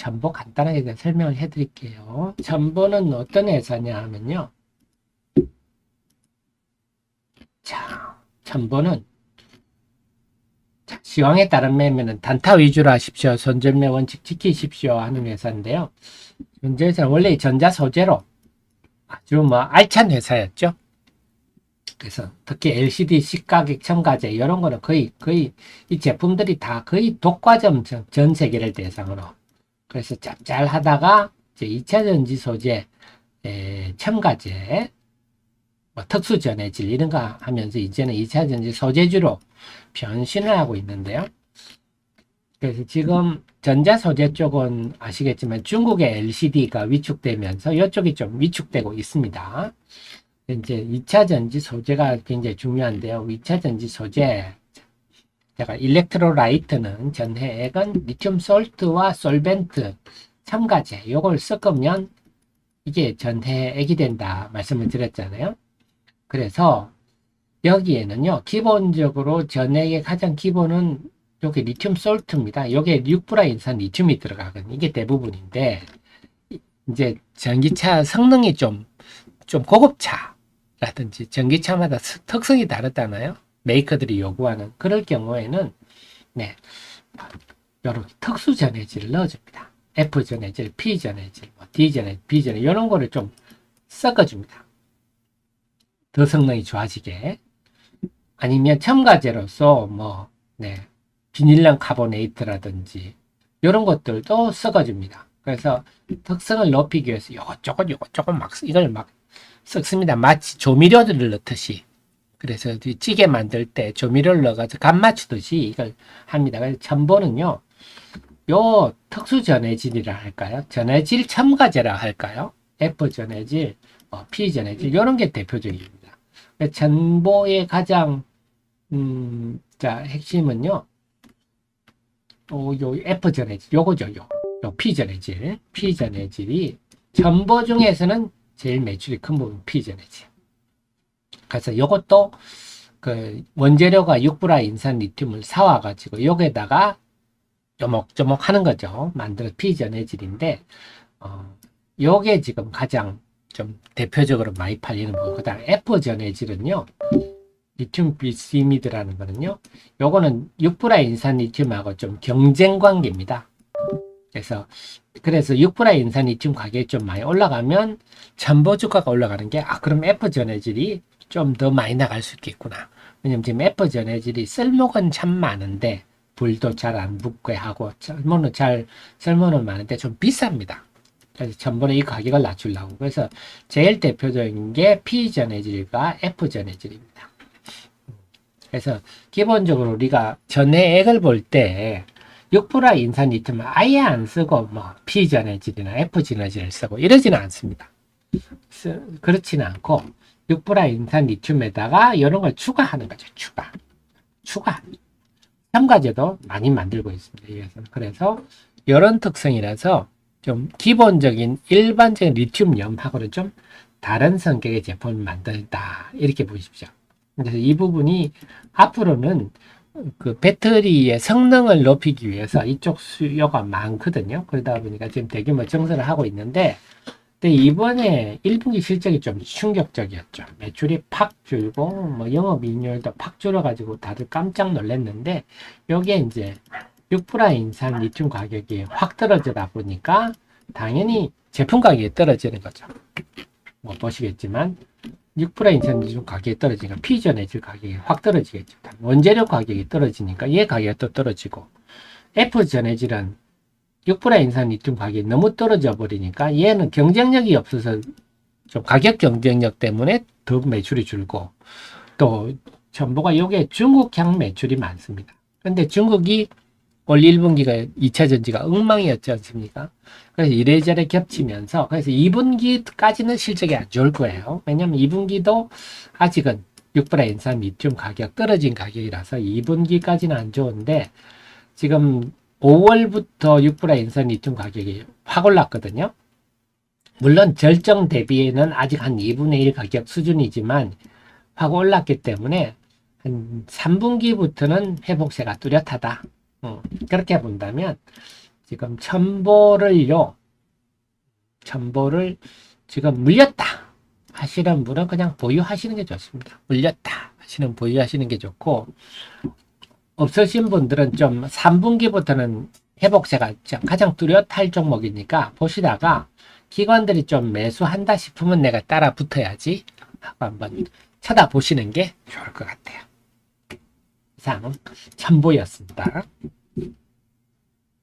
첨보 간단하게 설명을 해드릴게요. 첨보는 어떤 회사냐 하면요. 자, 첨보는 자, 시황에 따른 매매는 단타 위주로 하십시오. 손절매 원칙 지키십시오 하는 회사인데요. 현재 회사는 원래 전자 소재로 아주 뭐 알찬 회사였죠. 그래서 특히 LCD 시가격 첨가제 이런 거는 거의 거의 이 제품들이 다 거의 독과점 전, 전 세계를 대상으로 그래서 짭짤하다가 이제 2차 전지 소재 에, 첨가제 뭐 특수 전해질 이런 거 하면서 이제는 2차 전지 소재주로 변신을 하고 있는데요. 그래서 지금 전자 소재 쪽은 아시겠지만 중국의 LCD가 위축되면서 이쪽이 좀 위축되고 있습니다. 이제 2차 전지 소재가 굉장히 중요한데요. 2차 전지 소재 제가 일렉트로라이트는 전해액은 리튬 솔트와 솔벤트 첨가제 요걸 섞으면 이게 전해액이 된다 말씀을 드렸잖아요. 그래서 여기에는요 기본적으로 전해액의 가장 기본은 여기 리튬 솔트입니다. 여기에 6브라 인산 리튬이 들어가거든요. 이게 대부분인데 이제 전기차 성능이 좀 좀 고급차 라든지 전기차마다 스- 특성이 다르잖아요. 메이커들이 요구하는 그럴 경우에는 네 이렇게 특수 전해질을 넣어줍니다. F 전해질, P 전해질, 뭐 D 전해질, B 전해질 이런 거를 좀 섞어줍니다. 더 성능이 좋아지게 아니면 첨가제로서 뭐 네, 비닐럼 카보네이트라든지 이런 것들도 섞어줍니다. 그래서 특성을 높이기 위해서 요것저것 요것저것 막 쓰- 이걸 막 섞습니다. 마치 조미료들을 넣듯이. 그래서 이 찌개 만들 때 조미료를 넣어가지고 간 맞추듯이 이걸 합니다. 그래서 첨보는요, 요 특수 전해질이라 할까요? 전해질 첨가제라 할까요? F 전해질, 어, P 전해질, 이런 게 대표적입니다. 첨보의 가장, 음, 자, 핵심은요, 어, 요 F 전해질, 요거죠, 요. 요 P 전해질, P 전해질이 첨보 중에서는 제일 매출이 큰 부분 피전해지. 그래서 이것도 그 원재료가 6브라 인산 리튬을 사와가지고 여기에다가 조목조목 하는 거죠. 만들어 피전해질인데 어, 요게 지금 가장 좀 대표적으로 많이 팔리는 부분. 그 다음 F 전해질은요. 리튬 비스미드라는 거는요. 요거는 6브라 인산 리튬하고 좀 경쟁 관계입니다. 그래서 그래서 6브라 인산 리튬 가격이 좀 많이 올라가면 첨보 주가가 올라가는 게, 아, 그럼 F 전해질이 좀 더 많이 나갈 수 있겠구나. 왜냐면 지금 F 전해질이 쓸모는 참 많은데, 불도 잘 안 붙게 하고, 쓸모는 잘, 쓸모는 많은데 좀 비쌉니다. 그래서 전번에 이 가격을 낮추려고. 그래서 제일 대표적인 게 P 전해질과 F 전해질입니다. 그래서 기본적으로 우리가 전해액을 볼 때, 6브라 인산 리튬을 아예 안 쓰고 뭐 P 전해질이나 F 전해질을 쓰고 이러지는 않습니다. 쓰- 그렇지는 않고 6브라 인산 리튬에다가 이런 걸 추가하는 거죠. 추가. 추가. 첨가제도 많이 만들고 있습니다. 여기서. 그래서 이런 특성이라서 좀 기본적인 일반적인 리튬염하고는 좀 다른 성격의 제품을 만들다. 이렇게 보십시오. 그래서 이 부분이 앞으로는 그 배터리의 성능을 높이기 위해서 이쪽 수요가 많거든요. 그러다 보니까 지금 대규모 증설을 하고 있는데, 근데 이번에 1분기 실적이 좀 충격적이었죠. 매출이 팍 줄고, 뭐 영업 이익률도 팍 줄어가지고 다들 깜짝 놀랐는데, 여기에 이제 6브라 인산 리튬 가격이 확 떨어지다 보니까 당연히 제품 가격이 떨어지는 거죠. 뭐 보시겠지만 6브라 인산 리튬 가격이 떨어지니까 피전해질 가격이 확 떨어지겠죠. 원재료 가격이 떨어지니까 얘 가격이 또 떨어지고 F 전해질은 6브라 인산 리튬 가격이 너무 떨어져 버리니까 얘는 경쟁력이 없어서 좀 가격 경쟁력 때문에 더 매출이 줄고 또 전부가 요게 중국향 매출이 많습니다. 근데 중국이 올 1분기가 2차 전지가 엉망이었지 않습니까? 그래서 이래저래 겹치면서 그래서 2분기까지는 실적이 안 좋을 거예요. 왜냐면 2분기도 아직은 6브라 인산 리튬 가격 떨어진 가격이라서 2분기까지는 안 좋은데 지금 5월부터 6브라 인산 리튬 가격이 확 올랐거든요. 물론 절정 대비에는 아직 한 2분의 1 가격 수준이지만 확 올랐기 때문에 한 3분기부터는 회복세가 뚜렷하다. 음, 그렇게 본다면 지금 첨보를요, 첨보를 지금 물렸다 하시는 분은 그냥 보유하시는 게 좋습니다. 물렸다 하시는 보유하시는 게 좋고, 없으신 분들은 좀 3분기부터는 회복세가 좀 가장 뚜렷할 종목이니까 보시다가 기관들이 좀 매수한다 싶으면 내가 따라 붙어야지 한번 쳐다보시는 게 좋을 것 같아요. 이상 첨보였습니다.